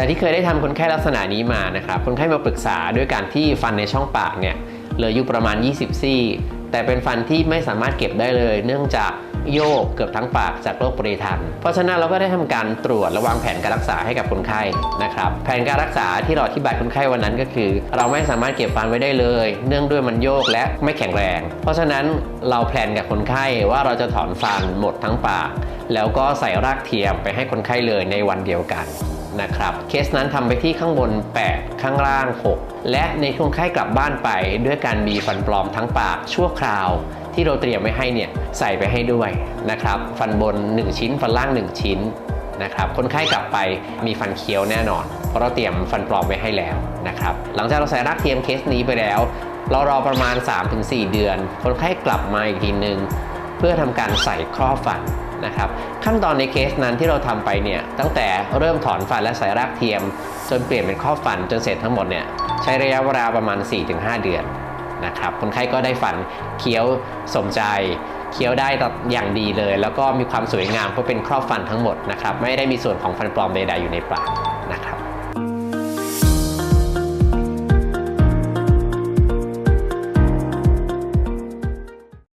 จากที่เคยได้ทำคนไข้ลักษณะนี้มานะครับคนไข้มาปรึกษาด้วยการที่ฟันในช่องปากเนี่ยเหลืออยู่ประมาณ 20 ซี่ แต่เป็นฟันที่ไม่สามารถเก็บได้เลย เนื่องจากโยกเกือบทั้งปากจากโรคปริทัน เพราะฉะนั้นเราก็ได้ทำการตรวจและวางแผนการรักษาให้กับคนไข้นะครับ แผนการรักษาที่เราอธิบายคนไข้วันนั้นก็คือ เราไม่สามารถเก็บฟันไว้ได้เลย เนื่องด้วยมันโยกและไม่แข็งแรง เพราะฉะนั้นเราแพลนกับคนไข้ว่าเราจะถอนฟันหมดทั้งปาก แล้วก็ใส่รากเทียมไปให้คนไข้เลยในวันเดียวกัน นะครับ เคสนั้นทำไปที่ข้างบน 8 ข้างล่าง 6 และในคนไข้กลับบ้านไป ด้วยการมีฟันปลอมทั้งปากชั่วคราวที่เราเตรียมไว้ให้เนี่ยใส่ไปให้ด้วยนะครับ ฟันบน 1 ชิ้น ฟันล่าง 1 ชิ้นนะครับคนไข้กลับไปมีฟันเคี้ยวแน่นอน เพราะเราเตรียมฟันปลอมไว้ให้แล้วนะครับหลังจากเราใส่รากเทียมเคสนี้ไปแล้ว เรารอประมาณ 3-4 เดือน คนไข้กลับมาอีกทีนึง เพื่อทำการใส่ครอบฟัน นะครับขั้นตอนในเคสนั้นที่เราทำไปเนี่ยตั้งแต่เริ่มถอนฟันและใส่รากเทียม จนเปลี่ยนเป็นครอบฟันจนเสร็จทั้งหมดเนี่ยใช้ระยะเวลาประมาณ 4-5 เดือนนะครับคนไข้ก็ได้ฟันเคี้ยวสมใจเคี้ยวได้อย่างดีเลย แล้วก็มีความสวยงามเพราะเป็นครอบฟันทั้งหมดนะครับไม่ได้มีส่วนของฟันปลอมใดๆอยู่ในปากนะครับ